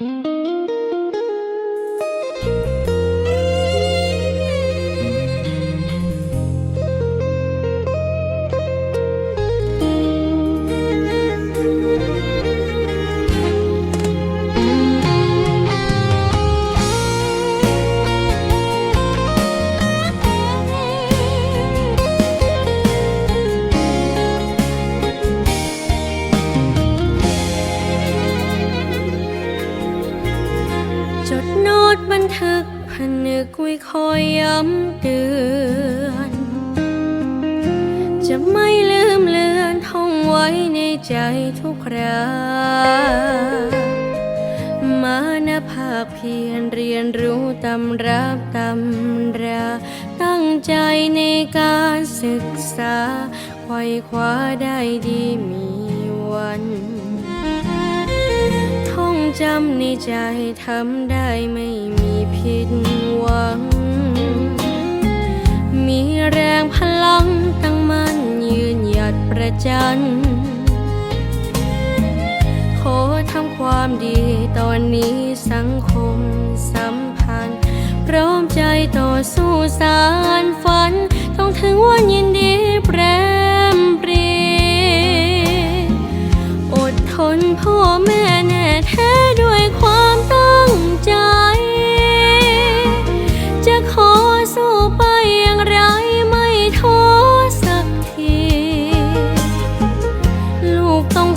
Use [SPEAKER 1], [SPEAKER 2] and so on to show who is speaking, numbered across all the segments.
[SPEAKER 1] Mm-hmm. จดโน้ตบันทึกผนึกไว้คอยย้ำเตือน จะไม่ลืมเลือนท่องไว้ในใจทุกครามานะภาคเพียรเรียนรู้ตำรับตำรา ตั้งใจในการศึกษาไขว่คว้าได้ดีมีวัน จำในใจทำได้ไม่มีผิดหวัง มีแรงพลังตั้งมั่นยืนหยัดประจัน ขอทำความดีตอนนี้สังคมสัมพันธ์ พร้อมใจต่อสู้สารฝัน ต้องถึงวันยินดี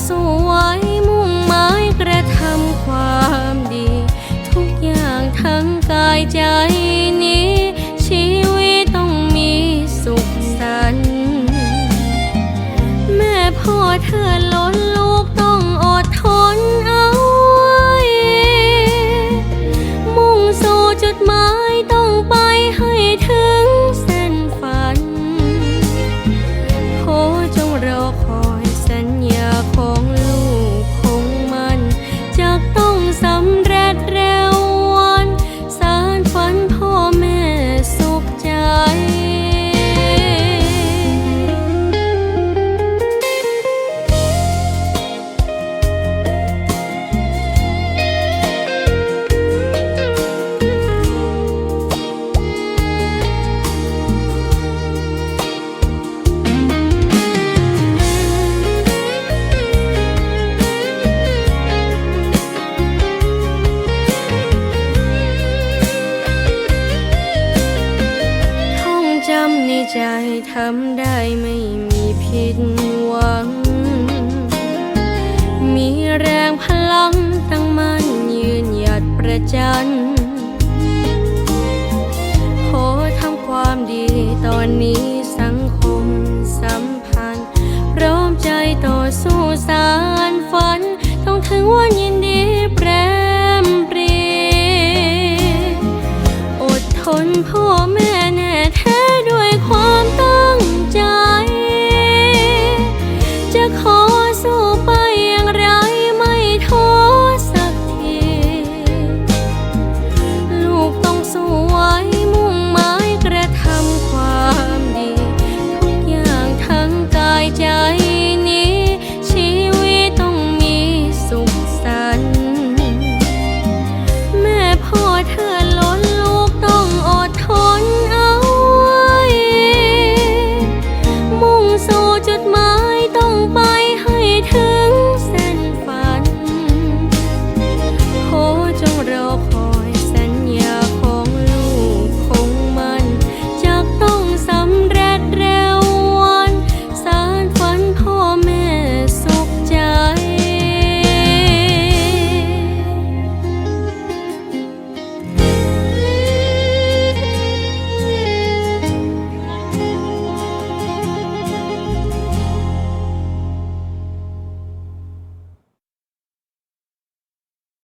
[SPEAKER 1] สวยมุ่งหมายกระทำความดี ทุกอย่างทั้งกายใจ ใจทำได้ไม่มีผิดหวัง มีแรงพลังตั้งมั่นยืนหยัดประจันโหทำความดีตอนนี้สังคมสัมพันธ์พร้อมใจต่อสู้สารฝัน ต้องถึงวันยิน